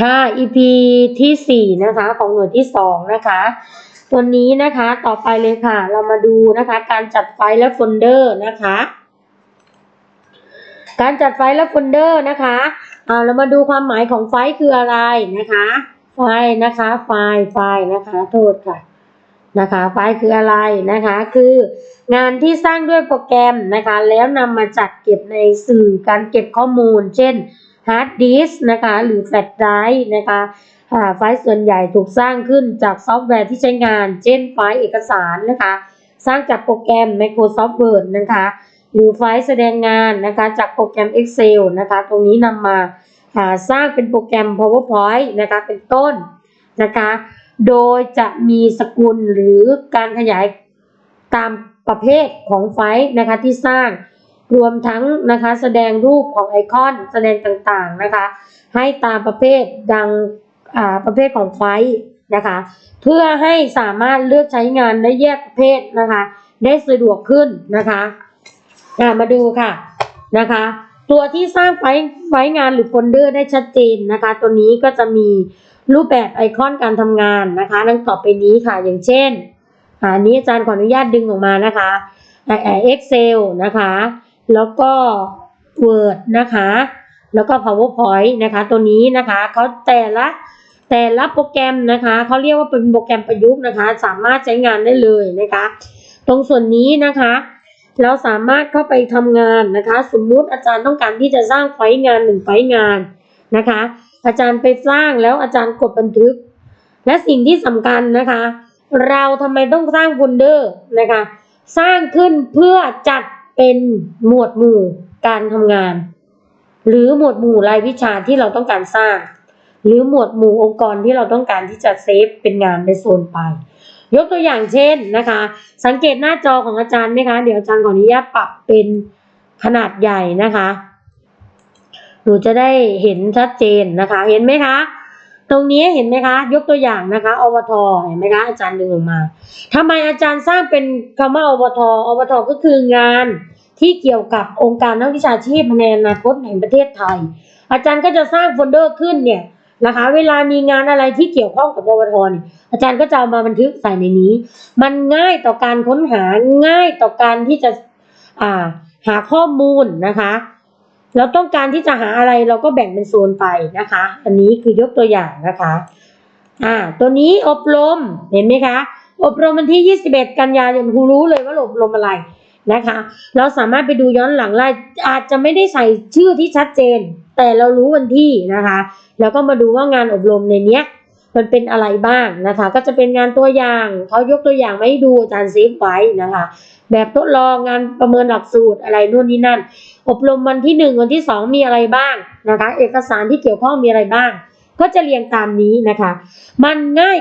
ค่ะ EP ที่สี่นะคะ ของหน่วยที่สองนะคะตัวนี้นะคะต่อไปเลยค่ะ เรามาดูนะคะ การจัดไฟล์และโฟลเดอร์นะคะ การจัดไฟล์และโฟลเดอร์นะคะเอาเรามาดูความหมายของไฟล์คืออะไรนะคะ ไฟล์นะคะ ไฟล์ไฟล์นะคะ โทษค่ะนะคะ ไฟล์คืออะไรนะคะ คืองานที่สร้างด้วยโปรแกรมนะคะ แล้วนำมาจัดเก็บในสื่อการเก็บข้อมูล เช่น ฮาร์ดดิสก์นะคะหรือแฟลชไดรฟ์นะคะไฟล์ส่วนใหญ่ถูกสร้างขึ้นจากซอฟต์แวร์ที่ใช้งาน เช่นไฟล์เอกสารนะคะ สร้างจากโปรแกรม Microsoft Word นะคะ หรือไฟล์แสดงงานนะคะจากโปรแกรม Excel นะคะ ตรงนี้นำมาหาสร้างเป็นโปรแกรม PowerPoint นะคะเป็นต้นนะคะ โดยจะมีสกุลหรือการขยายตามประเภทของไฟล์นะคะที่สร้าง รวมทั้งนะคะแสดงรูปของไอคอนแสดงต่างๆนะคะ ให้ตามประเภทดังอ่าประเภทของไฟนะคะ เพื่อให้สามารถเลือกใช้งานได้แยกประเภทนะคะ ได้สะดวกขึ้นนะคะามาดูค่ะนะคะ ตัวที่สร้างไฟไฟงานหรือโฟลเดอร์ได้ชัดเจนนะคะ ตัวนี้ก็จะมีรูปแบบไอคอนการทำงานนะคะดังต่อไปนี้ค่ะอย่างเช่นอะอันนี้อาจารย์ขออนุญาตดึงออกมานะคะเอ็กเซลนะคะ แล้วก็ Word นะคะ แล้วก็ PowerPoint นะคะ ตัวนี้นะคะเขาแต่ละแต่ละโปรแกรมนะคะเขาเรียกว่าเป็นโปรแกรมประยุกต์นะคะ สามารถใช้งานได้เลยนะคะ ตรงส่วนนี้นะคะ เราสามารถเข้าไปทำงานนะคะ สมมุติอาจารย์ต้องการที่จะสร้างไฟล์งานหนึ่งไฟล์งานนะคะ อาจารย์ไปสร้างแล้วอาจารย์กดบันทึก และสิ่งที่สำคัญนะคะ เราทำไมต้องสร้างโฟลเดอร์นะคะ สร้างขึ้นเพื่อจัด เป็นหมวดหมู่การทำงาน หรือหมวดหมู่รายวิชาที่เราต้องการสร้าง หรือหมวดหมู่องค์กรที่เราต้องการที่จะเซฟเป็นงานในโซนไป ยกตัวอย่างเช่นนะคะ สังเกตหน้าจอของอาจารย์ไหมคะเดี๋ยวอาจารย์ขออนุญาตปรับเป็นขนาดใหญ่นะคะ หนูจะได้เห็นชัดเจนนะคะ เห็นไหมคะ รงนี้เห็นไหมคะ ยกตัวอย่างนะคะอวทเห็นไหมคะอาจารย์ดึงออกมาทำไมอาจารย์สร้างเป็นคำว่าอวทอวทก็คืองานที่เกี่ยวกับองค์การนักวิชาชีพในอนาคตแห่งประเทศไทย อาจารย์ก็จะสร้างโฟลเดอร์ขึ้นเนี่ยนะคะ เวลามีงานอะไรที่เกี่ยวข้องกับอวทเนี่ยอาจารย์ก็จะเอามาบันทึกใส่ในนี้ มันง่ายต่อการค้นหาง่ายต่อการที่จะอ่าหาข้อมูลนะคะ เราต้องการที่จะหาอะไรเราก็แบ่งเป็นโซนไปนะคะ อันนี้คือยกตัวอย่างนะคะ อ่า ตัวนี้อบรมเห็นไหมคะ อบรมวันที่ 21 กันยายนครูรู้เลยว่าอบรมอะไรนะคะ เราสามารถไปดูย้อนหลังได้อาจจะไม่ได้ใส่ชื่อที่ชัดเจน แต่เรารู้วันที่นะคะ แล้วก็มาดูว่างานอบรมในเนี้ย มันเป็นอะไรบ้างนะคะ ก็จะเป็นงานตัวอย่างเขายกตัวอย่างมาให้ดูอาจารย์เซฟไว้นะคะ แบบทดลองงานประเมินหลักสูตรอะไรนู่นนี่นั่น อบรมวันที่หนึ่งวันที่สองมีอะไรบ้างนะคะ เอกสารที่เกี่ยวข้องมีอะไรบ้าง ก็จะเรียงตามนี้นะคะ มันง่าย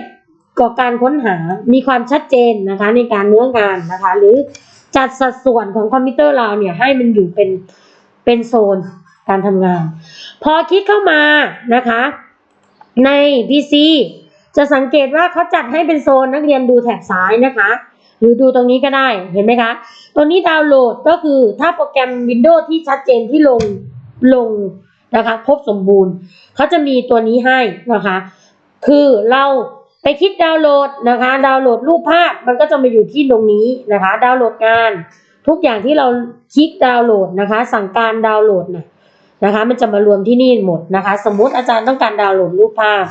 กว่าการค้นหามีความชัดเจนนะคะในการเนื้องานนะคะ หรือจัดสัดส่วนของคอมพิวเตอร์เราเนี่ยให้มันอยู่เป็นเป็นโซนการทำงาน พอคลิกเข้ามานะคะ ใน PC จะสังเกตว่าเขาจัดให้เป็นโซนนักเรียนดูแถบซ้ายนะคะ หรือดูตรงนี้ก็ได้เห็นไหมคะ ตัวนี้ดาวน์โหลดก็คือถ้าโปรแกรม Windows ที่ชัดเจนที่ลงลงนะคะครบสมบูรณ์เขาจะมีตัวนี้ให้นะคะ คือเราไปคลิกดาวน์โหลดนะคะ ดาวน์โหลดรูปภาพมันก็จะมาอยู่ที่ตรงนี้นะคะ ดาวน์โหลดงาน ทุกอย่างที่เราคลิกดาวน์โหลดนะคะ สั่งการดาวน์โหลดน่ะ นะคะ มันจะมารวมที่นี่หมดนะคะ สมมติอาจารย์ต้องการดาวน์โหลดรูปภาพ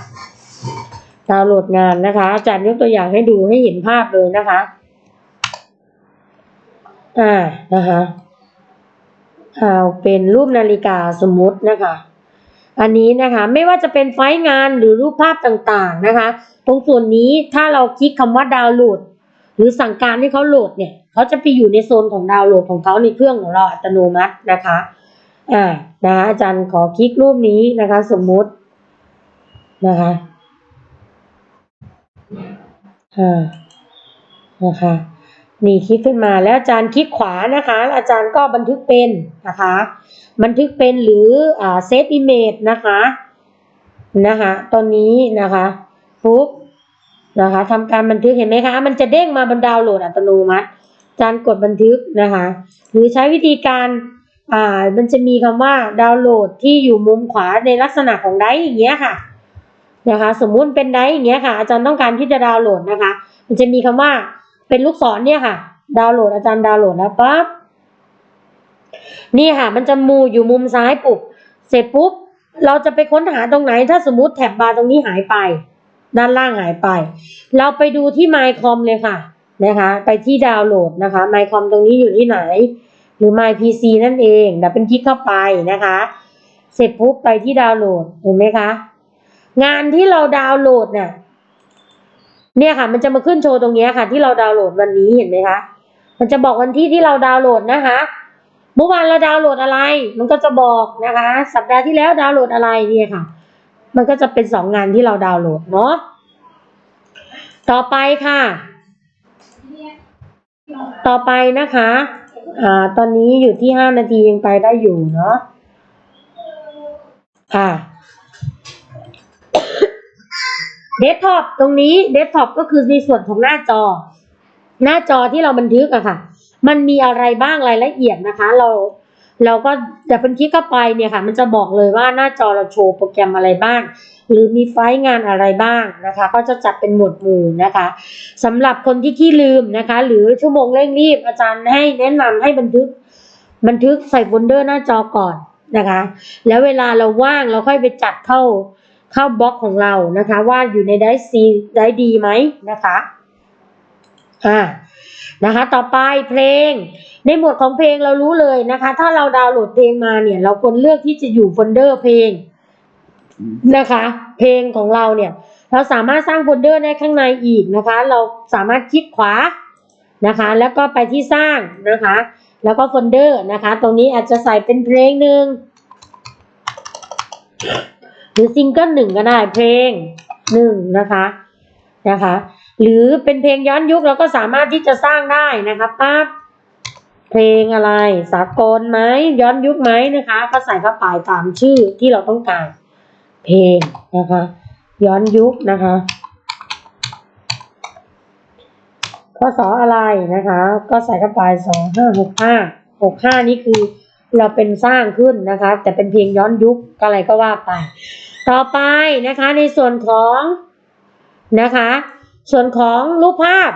ดาวน์โหลดงานนะคะ อาจารย์ยกตัวอย่างให้ดูให้เห็นภาพเลยนะคะ อ่านะคะเอาเป็นรูปนาฬิกาสมมตินะคะ อันนี้นะคะไม่ว่าจะเป็นไฟล์งานหรือรูปภาพต่างๆนะคะ ตรงส่วนนี้ถ้าเราคลิกคำว่าดาวน์โหลด หรือสั่งการให้เขาโหลดเนี่ยเขาจะไปอยู่ในโซนของดาวน์โหลดของเขาในเครื่องของเราอัตโนมัตินะคะ อ่านะอาจารย์ขอคลิกรูปนี้นะคะ สมมุตินะคะอ่านะคะนี่คลิกขึ้นมาแล้วอาจารย์คลิกขวานะคะ อาจารย์ก็บันทึกเป็นนะคะ บันทึกเป็นหรืออ่าเซฟอิมเมจนะคะนะคะตอนนี้นะคะปุ๊บนะคะทำการบันทึกเห็นไหมคะ มันจะเด้งมาบนดาวน์โหลดอัตโนมัติ อาจารย์กดบันทึกนะคะ หรือใช้วิธีการ อ่ามันจะมีคำว่าดาวน์โหลดที่อยู่มุมขวาในลักษณะของไดร์อย่างเงี้ยค่ะนะคะสมมุติเป็นไดร์อย่างเงี้ยค่ะอาจารย์ต้องการที่จะดาวน์โหลดนะคะ มันจะมีคำว่าเป็นลูกศรเนี่ยค่ะ ดาวน์โหลดอาจารย์ดาวน์โหลดแล้วปั๊บนี่ค่ะ มันจะมูอยู่มุมซ้ายปุ๊บเสร็จปุ๊บเราจะไปค้นหาตรงไหน ถ้าสมมติแถบบาร์ตรงนี้หายไป ด้านล่างหายไป เราไปดูที่ mycom เลยค่ะนะคะ ไปที่ดาวน์โหลดนะคะ mycom ตรงนี้อยู่ที่ไหน รือ my pc นั่นเองดับเป็นคลิกเข้าไปนะคะ เสร็จปุ๊บไปที่ดาวน์โหลดเห็นไหมคะ งานที่เราดาวน์โหลดเนี่ยเนี่ยค่ะ มันจะมาขึ้นโชว์ตรงนี้ค่ะ ที่เราดาวน์โหลดวันนี้เห็นไหมคะ มันจะบอกวันที่ที่เราดาวน์โหลดนะคะเมื่อวานเราดาวน์โหลดอะไร มันก็จะบอกนะคะ สัปดาห์ที่แล้วดาวน์โหลดอะไรเนี่ยค่ะ มันก็จะเป็นสองงานที่เราดาวน์โหลดเนาะต่อไปค่ะ ต่อไปนะคะ อ่า ตอนนี้อยู่ที่ห้านาทียังไปได้อยู่เนาะค่ะเดสก์ท็อปตรงนี้เดสก์ท็อปก็คือในส่วนของหน้าจอ หน้าจอที่เราบันทึกอะค่ะ มันมีอะไรบ้างรายละเอียดนะคะ เราเราก็จะเป็นคลิกเข้าไปเนี่ยค่ะ มันจะบอกเลยว่าหน้าจอเราโชว์โปรแกรมอะไรบ้าง หรือมีไฟล์งานอะไรบ้างนะคะ ก็จะจัดเป็นหมวดหมู่นะคะสำหรับคนที่ขี้ลืมนะคะ หรือชั่วโมงเร่งรีบอาจารย์ให้แนะนำให้บันทึก บันทึกใส่โฟลเดอร์หน้าจอก่อนนะคะ แล้วเวลาเราว่างเราค่อยไปจัดเข้าเข้าบล็อกของเรานะคะ ว่าอยู่ในไดร์ซีไดร์ดีไหมนะคะอ่านะคะต่อไปเพลง ในหมวดของเพลงเรารู้เลยนะคะ ถ้าเราดาวน์โหลดเพลงมาเนี่ย เราควรเลือกที่จะอยู่โฟลเดอร์เพลง นะคะ เพลงของเราเนี่ย เราสามารถสร้างโฟลเดอร์ได้ข้างในอีกนะคะ เราสามารถคลิกขวานะคะ แล้วก็ไปที่สร้างนะคะ แล้วก็โฟลเดอร์นะคะ ตรงนี้อาจจะใส่เป็นเพลงหนึ่งหรือซิงเกิลหนึ่งก็ได้เพลงหนึ่งนะคะนะคะ หรือเป็นเพลงย้อนยุคเราก็สามารถที่จะสร้างได้นะคะปั๊บเพลงอะไร สากลไหมย้อนยุคไหมนะคะ ก็ใส่เข้าไปตามชื่อที่เราต้องการ เพลงนะคะ ย้อนยุคนะคะพศออะไรนะคะ ก็ใส่เข้าไปสองห้าหกห้าหกห้านี่คือเราเป็นสร้างขึ้นนะคะ แต่เป็นเพลงย้อนยุคอะไรก็ว่าไป ต่อไปนะคะในส่วนของนะคะ ส่วนของรูปภาพ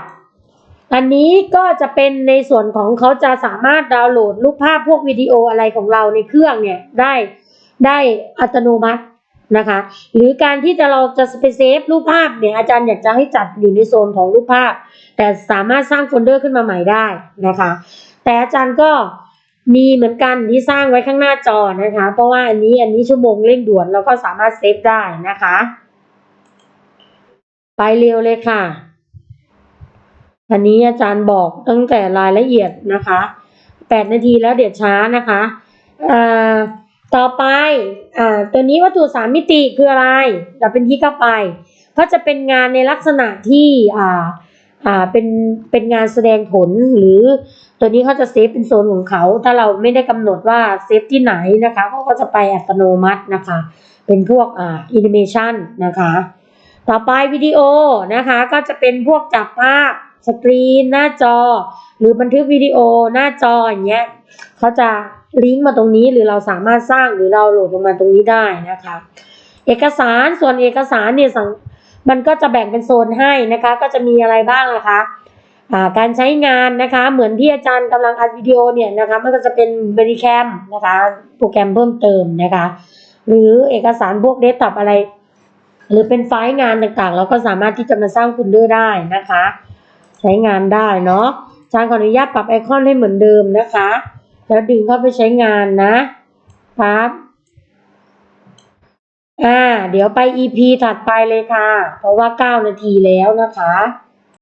อันนี้ก็จะเป็นในส่วนของเขาจะสามารถดาวน์โหลดรูปภาพพวกวิดีโออะไรของเราในเครื่องเนี่ยได้ได้อัตโนมัติ นะคะ หรือการที่จะเราจะไปเซฟรูปภาพเนี่ยอาจารย์อยากจะให้จัดอยู่ในโซนของรูปภาพ แต่สามารถสร้างโฟลเดอร์ขึ้นมาใหม่ได้นะคะ แต่อาจารย์ก็มีเหมือนกันที่สร้างไว้ข้างหน้าจอนะคะ เพราะว่าอันนี้อันนี้ชั่วโมงเร่งด่วนเราก็สามารถเซฟได้นะคะ ไปเร็วเลยค่ะ อันนี้อาจารย์บอกตั้งแต่รายละเอียดนะคะแปดนาทีแล้วเดี๋ยวช้านะคะอ่า ต่อไปอ่าตัวนี้วัตถุสามมิติคืออะไร เราเป็นที่เข้าไป ก็จะเป็นงานในลักษณะที่อ่าอ่าเป็นเป็นงานแสดงผลหรือตัวนี้เขาจะเซฟเป็นโซนของเขา ถ้าเราไม่ได้กำหนดว่าเซฟที่ไหนนะคะเขาก็จะไปอัตโนมัตินะคะ เป็นพวกอ่าแอนิเมชันนะคะ ต่อไปวิดีโอนะคะก็จะเป็นพวกจับภาพสกรีนหน้าจอ หรือบันทึกวิดีโอหน้าจออย่างเงี้ยเขาจะ ลิงก์มาตรงนี้หรือเราสามารถสร้างหรือเราโหลดลงมาตรงนี้ได้นะคะ เอกสารส่วนเอกสารเนี่ยสังมันก็จะแบ่งเป็นโซนให้นะคะ ก็จะมีอะไรบ้างนะคะาการใช้งานนะคะ เหมือนที่อาจารย์กำลังอัดวิดีโอเนี่ยนะคะมันก็จะเป็นบริแคมนะคะ โปรแกรมเพิ่มเติมนะคะ หรือเอกสารพวกเดสก์ท็อปอะไร หรือเป็นไฟล์งานต่างๆ เราก็สามารถที่จะมาสร้างคุณด้วยได้นะคะ ใช้งานได้เนาะอาจารย์ขออนุญาตปรับไอคอนให้เหมือนเดิมนะคะ แล้วดึงเข้าไปใช้งานนะครับ อ่า เดี๋ยวไป EP ถัดไปเลยค่ะ เพราะว่า 9 นาทีแล้วนะคะ